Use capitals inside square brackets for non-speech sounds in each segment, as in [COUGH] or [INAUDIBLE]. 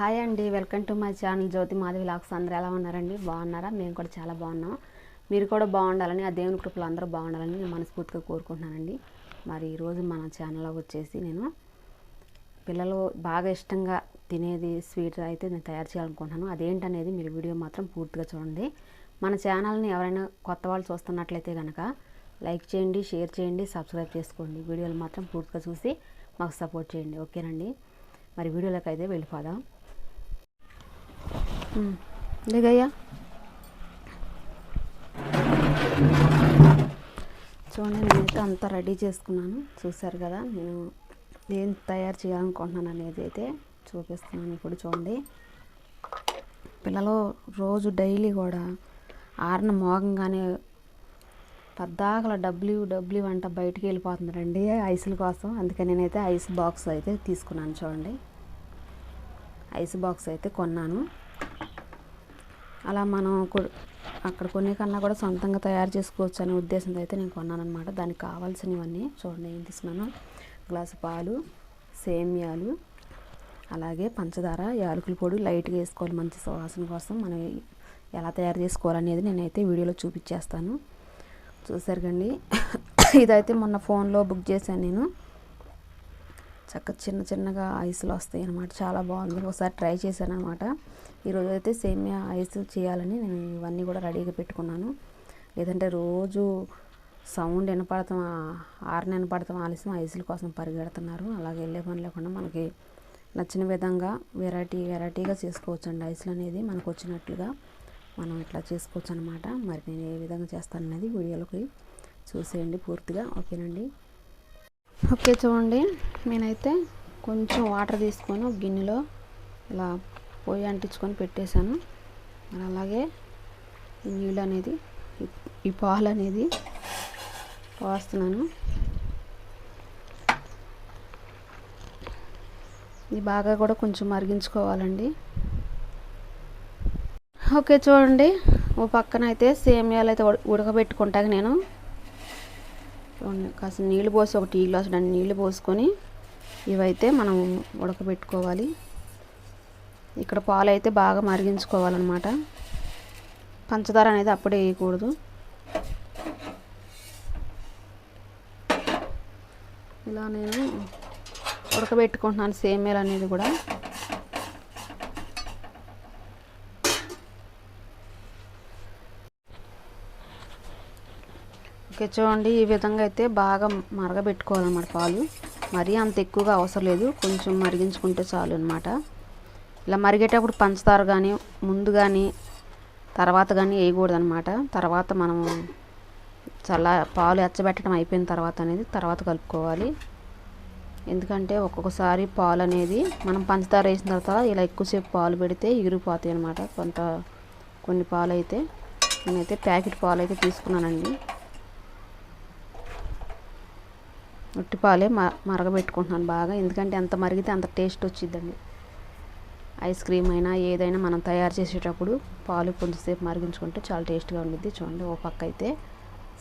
Hi అండి welcome to my channel Jyothi Madhavi lakhs. అందరూ ఎలా ఉన్నారండి? బాగున్నారా? మేము కూడా చాలా బాగున్నాం. మీరు కూడా బాగుండాలని ఆ దేవుని కృపలు అందరూ బాగుండాలని నేను మనస్ఫూర్తిగా కోరుకుంటున్నానండి. మరి ఈరోజు మన ఛానల్లో వచ్చేసి నేను పిల్లలు బాగా ఇష్టంగా తినేది స్వీట్ అయితే నేను తయారు చేయాలనుకుంటున్నాను. అదేంటనేది మీరు వీడియో మాత్రం పూర్తిగా చూడండి. మన ఛానల్ని ఎవరైనా కొత్త వాళ్ళు చూస్తున్నట్లయితే కనుక లైక్ చేయండి షేర్ చేయండి సబ్స్క్రైబ్ చేసుకోండి. వీడియోలు మాత్రం పూర్తిగా చూసి మాకు సపోర్ట్ చేయండి. ఓకేనండి? మరి వీడియోలోకి అయితే వెళ్ళిపోదాం. దిగయ్యా చూడండి నేనైతే అంతా రెడీ చేసుకున్నాను. చూశారు కదా నేను ఏం తయారు చేయాలనుకుంటున్నాను అనేది అయితే చూపిస్తున్నాను ఇప్పుడు చూడండి. పిల్లలు రోజు డైలీ కూడా ఆరిన మోగంగానే పద్దాకల డబ్ల్యూ డబ్ల్యూ అంట బయటికి వెళ్ళిపోతున్నారండి ఐసుల కోసం. అందుకని నేనైతే ఐస్ బాక్స్ అయితే తీసుకున్నాను చూడండి. ఐస్ బాక్స్ అయితే కొన్నాను. అలా మనం కొ- అక్కడ కొనే కన్నా కూడా సొంతంగా తయారు చేసుకోవచ్చు అనే ఉద్దేశంతో అయితే నేను కొన్నాను అనమాట దానికి కావాల్సినవన్నీ చూడండి ఏం తీసుకున్నాను? గ్లాసు పాలు సేమియాలు అలాగే పంచదార యాలకుల పొడి లైట్గా వేసుకోవాలి మంచి సువాసన కోసం. మనం ఎలా తయారు చేసుకోవాలనేది నేనైతే వీడియోలో చూపించేస్తాను. చూసారు కండి? [COUGHS] ఇదైతే మొన్న ఫోన్లో బుక్ చేశాను నేను. చక్క చిన్న చిన్నగా ఐస్లు వస్తాయి అనమాట చాలా బాగుంది. ఒకసారి ట్రై చేశాను అనమాట ఈరోజు అయితే సేమియా ఐస్ చేయాలని నేను ఇవన్నీ కూడా రెడీగా పెట్టుకున్నాను. లేదంటే రోజు సౌండ్ వినపడతాం ఆరున వినపడతాం ఆలస్యం ఐసుల కోసం పరిగెడుతున్నారు. అలాగే వెళ్ళే పని లేకుండా మనకి నచ్చిన విధంగా వెరైటీ వెరైటీగా చేసుకోవచ్చు అండి ఐస్లు అనేది మనకు వచ్చినట్లుగా మనం ఇట్లా చేసుకోవచ్చు అనమాట మరి నేను ఏ విధంగా చేస్తాను అనేది వీడియోలోకి చూసేయండి పూర్తిగా ఓకేనండి? ఓకే చూడండి నేనైతే కొంచెం వాటర్ తీసుకొని గిన్నెలో ఇలా పొయ్యి అంటించుకొని పెట్టేశాను. అలాగే ఈ నీళ్ళు అనేది ఈ- ఈ పాలు అనేది పోస్తున్నాను ఇది బాగా కూడా కొంచెం మరిగించుకోవాలండి. ఓకే చూడండి ఓ పక్కన అయితే సేమియాలు అయితే ఉడకబెట్టుకుంటాక నేను కాస్త నీళ్ళు పోసి ఒక టీ గ్లాస్ నీళ్ళు పోసుకొని ఇవైతే మనం ఉడకబెట్టుకోవాలి. ఇక్కడ పాలు అయితే బాగా మరిగించుకోవాలన్నమాట. పంచదార అనేది అప్పుడే వేయకూడదు. ఇలా నేను ఉడకబెట్టుకుంటున్నాను సేమియాలు అనేది కూడా. ఓకే చూడండి ఈ విధంగా అయితే బాగా మరగబెట్టుకోవాలన్నమాట పాలు. మరీ అంత ఎక్కువగా అవసరం లేదు. కొంచెం మరిగించుకుంటే చాలు అనమాట ఇలా మరిగేటప్పుడు పంచదార కానీ ముందు కానీ తర్వాత కానీ వేయకూడదనమాట తర్వాత మనము చల్ల పాలు ఎచ్చబెట్టడం అయిపోయిన తర్వాత అనేది తర్వాత కలుపుకోవాలి. ఎందుకంటే ఒక్కొక్కసారి పాలు అనేది మనం పంచదార వేసిన తర్వాత ఇలా ఎక్కువసేపు పాలు పెడితే ఎగిరిపోతాయి అనమాట కొంత కొన్ని పాలు అయితే నేనైతే ప్యాకెట్ పాలు అయితే తీసుకున్నానండి. ఉట్టి పాలే మ మరగబెట్టుకుంటున్నాను బాగా. ఎందుకంటే ఎంత మరిగితే అంత టేస్ట్ వచ్చిద్దండి. ఐస్ క్రీమ్ అయినా ఏదైనా మనం తయారు చేసేటప్పుడు పాలు కొంచెంసేపు మరిగించుకుంటే చాలా టేస్ట్గా ఉండిద్ది. చూడండి ఓ పక్క అయితే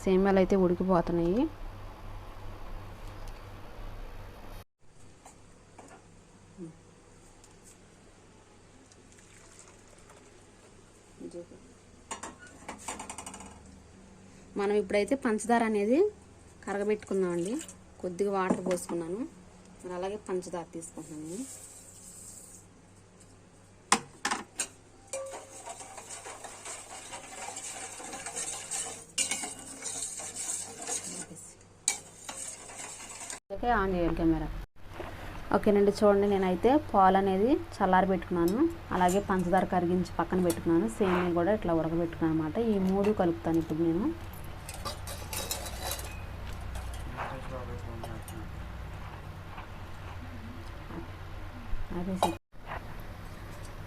సేమ్యాలు అయితే ఉడికిపోతున్నాయి. మనం ఇప్పుడైతే పంచదార అనేది కరగబెట్టుకుందామండి. కొద్దిగా వాటర్ పోసుకున్నాను. మరి అలాగే పంచదార తీసుకుంటున్నాను. ఓకే ఆన్ చేయాలి కెమెరా. ఓకేనండి చూడండి నేనైతే పాలు అనేది చల్లారి పెట్టుకున్నాను. అలాగే పంచదార కరిగించి పక్కన పెట్టుకున్నాను. సేమియా కూడా ఇట్లా ఉడకబెట్టుకున్నాను అనమాట ఈ మూడు కలుపుతాను ఇప్పుడు నేను. అదే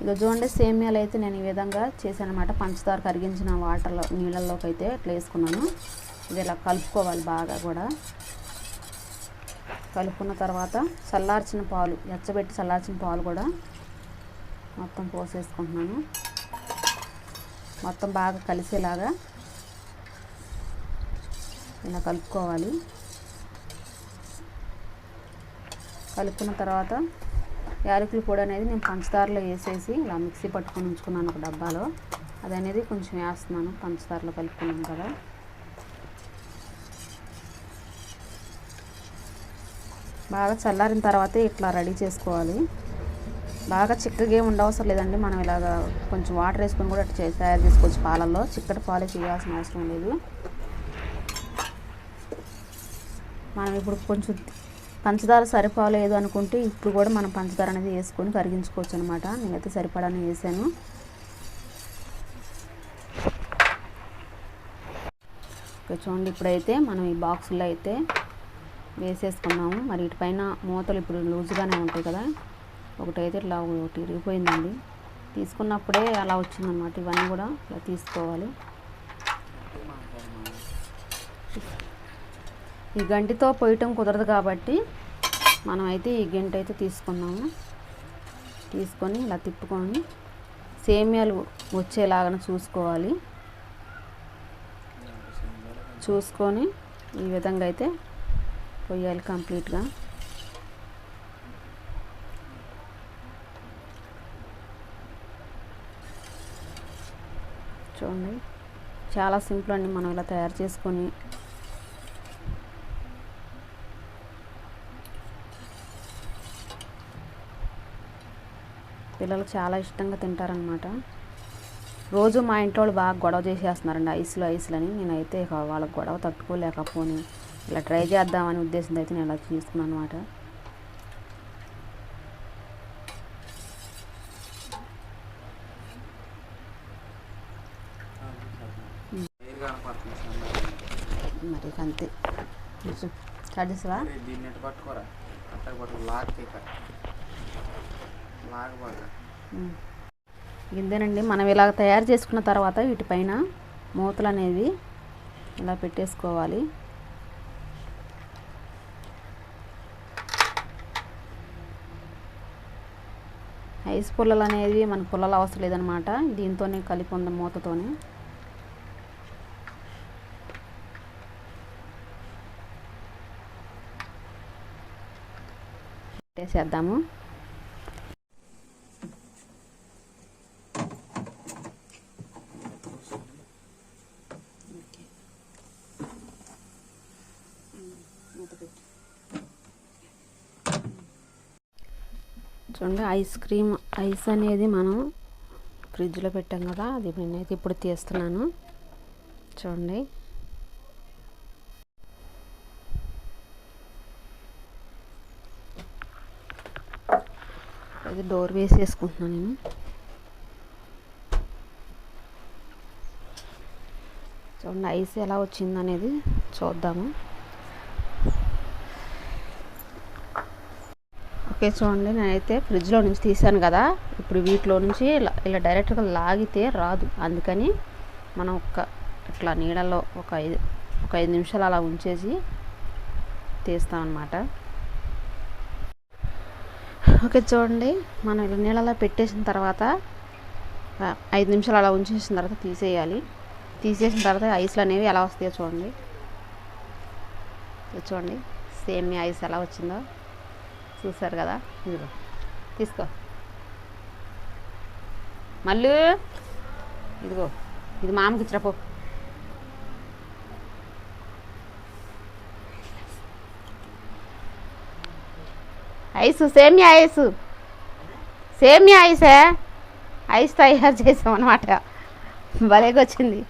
ఇక చూడండి సేమియాలు అయితే నేను ఈ విధంగా చేశానమాట పంచదార కరిగించిన వాటర్లో నీళ్ళల్లోకి అయితే ఇట్లా వేసుకున్నాను. ఇది ఇలా కలుపుకోవాలి బాగా కూడా. కలుపుకున్న తర్వాత చల్లార్చిన పాలు ఎచ్చబెట్టి చల్లార్చిన పాలు కూడా మొత్తం పోసేసుకుంటున్నాను. మొత్తం బాగా కలిసేలాగా ఇలా కలుపుకోవాలి. కలుపుకున్న తర్వాత యాలకుల పొడి అనేది నేను పంచదారలో వేసేసి ఇలా మిక్సీ పట్టుకొని ఉంచుకున్నాను ఒక డబ్బాలో. అది అనేది కొంచెం వేస్తున్నాను పంచదారలో కలుపుకున్నాను కదా. బాగా చల్లారిన తర్వాతే ఇట్లా రెడీ చేసుకోవాలి. బాగా చిక్కగా ఏమి ఉండవసరం లేదండి. మనం ఇలాగ కొంచెం వాటర్ వేసుకొని కూడా అట్లా తయారు చేసుకోవచ్చు పాలల్లో. చిక్కటి పాలే చేయాల్సిన అవసరం లేదు. మనం ఇప్పుడు కొంచెం పంచదార సరిపోలేదు అనుకుంటే ఇప్పుడు కూడా మనం పంచదార అనేది వేసుకొని కరిగించుకోవచ్చు అనమాట నేనైతే సరిపడానే వేసాను. ఓకే చూడండి ఇప్పుడైతే మనం ఈ బాక్సులో అయితే వేసేసుకున్నాము. మరి ఇటుపైన మూతలు ఇప్పుడు లూజ్గానే ఉంటాయి కదా. ఒకటైతే ఇట్లా ఒకటి ఇరిగిపోయిందండి. తీసుకున్నప్పుడే అలా వచ్చిందన్నమాట. ఇవన్నీ కూడా ఇలా తీసుకోవాలి. ఈ గంటితో పోయటం కుదరదు కాబట్టి మనం అయితే ఈ గంట అయితే తీసుకున్నాము. తీసుకొని ఇలా తిప్పుకొని సేమియాలు వచ్చేలాగా చూసుకోవాలి. చూసుకొని ఈ విధంగా అయితే పోయాలి కంప్లీట్గా. చూడండి. చాలా సింపుల్ అండి మనం ఇలా తయారు చేసుకొని. పిల్లలు చాలా ఇష్టంగా తింటారనమాట రోజు మా ఇంట్లో వాళ్ళు బాగా గొడవ చేసేస్తున్నారండి ఐస్లు ఐస్లు అని నేనైతే వాళ్ళకి గొడవ తట్టుకోలేకపోని ఇలా ట్రై చేద్దామనే ఉద్దేశంతో అయితే నేను ఇలా తీసుకున్నాను అనమాట మరి అంతే చేసావా దీన్ని ఎట్టు పట్టుకోరా? లాగ్ బాగా ఉమ్. ఇంతేనండి మనం ఇలా తయారు చేసుకున్న తర్వాత వీటిపైన మూతలు అనేవి ఇలా పెట్టేసుకోవాలి. రైస్ పుల్లలు అనేవి మనకు పుల్లలు అవసరం లేదనమాట దీంతోనే కలిపి ఉంది మూతతోనే. పెట్టేసేద్దాము చూడండి ఐస్ క్రీమ్ ఐస్ అనేది మనం ఫ్రిడ్జ్లో పెట్టాం కదా అది నేనైతే ఇప్పుడు తీస్తున్నాను. చూడండి. అది డోర్ వేసేసుకుంటున్నాను నేను. చూడండి ఐస్ ఎలా వచ్చిందనేది చూద్దాము. ఓకే చూడండి. నేనైతే ఫ్రిడ్జ్లో నుంచి తీసాను కదా. ఇప్పుడు వీటిలో నుంచి ఇలా ఇలా డైరెక్ట్గా లాగితే రాదు. అందుకని మనం ఒక్క ఇట్లా నీడలో ఒక ఐదు ఒక ఐదు నిమిషాలు అలా ఉంచేసి తీస్తామన్నమాట. ఓకే చూడండి. మనం ఇలా నీళ్ళలో పెట్టేసిన తర్వాత ఐదు నిమిషాలు అలా ఉంచేసిన తర్వాత తీసేయాలి. తీసేసిన తర్వాత ఐస్లు అనేవి ఎలా వస్తాయో చూడండి. చూడండి. సేమ్ ఐస్ ఎలా వచ్చిందో. చూసారు కదా? ఇదిగో తీసుకో. మళ్ళీ ఇదిగో ఇది మామకి ఇచ్చిరా పో. ఐస్ సేమియా ఐస్. సేమియా ఐసే? ఐస్ తయారు చేసాం అనమాట భలేగా వచ్చింది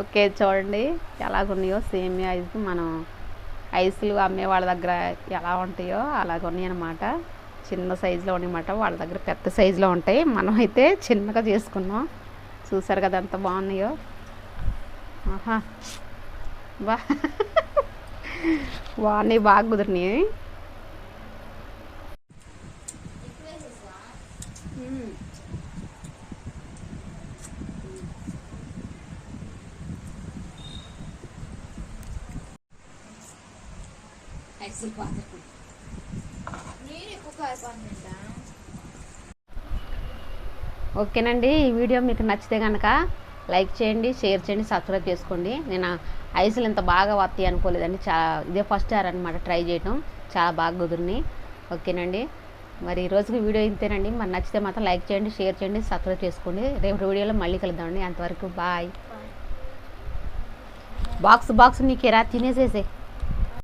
ఓకే చూడండి. ఎలాగున్నాయో సేమియా ఐస్ మనం ఐస్లు అమ్మే వాళ్ళ దగ్గర ఎలా ఉంటాయో అలాగ ఉన్నాయి అనమాట చిన్న సైజులో ఉన్నాయన్నమాట. వాళ్ళ దగ్గర పెద్ద సైజులో ఉంటాయి. మనం అయితే చిన్నగా చేసుకున్నాం. చూసారు కదా ఎంత బాగున్నాయో. ఆహా. బా. [LAUGHS] బాగున్నాయి బాగా కుదిరినాయి. ఓకేనండి ఈ వీడియో మీకు నచ్చితే కనుక లైక్ చేయండి షేర్ చేయండి సబ్స్క్రైబ్ చేసుకోండి. నేను ఐసులు ఇంత బాగా వస్తాయి అనుకోలేదండి. చాలా ఇదే ఫస్ట్ ఇయర్ అనమాట ట్రై చేయటం. చాలా బాగా కుదిరినాయి ఓకేనండి. మరి ఈ రోజుకి వీడియో ఇంతేనండి. మరి నచ్చితే మాత్రం లైక్ చేయండి షేర్ చేయండి సబ్స్క్రైబ్ చేసుకోండి. రేపు వీడియోలో మళ్ళీ కలుద్దామండి. అంతవరకు బాయ్. బాక్స్ బాక్స్ నీకేరా తినేసేసే.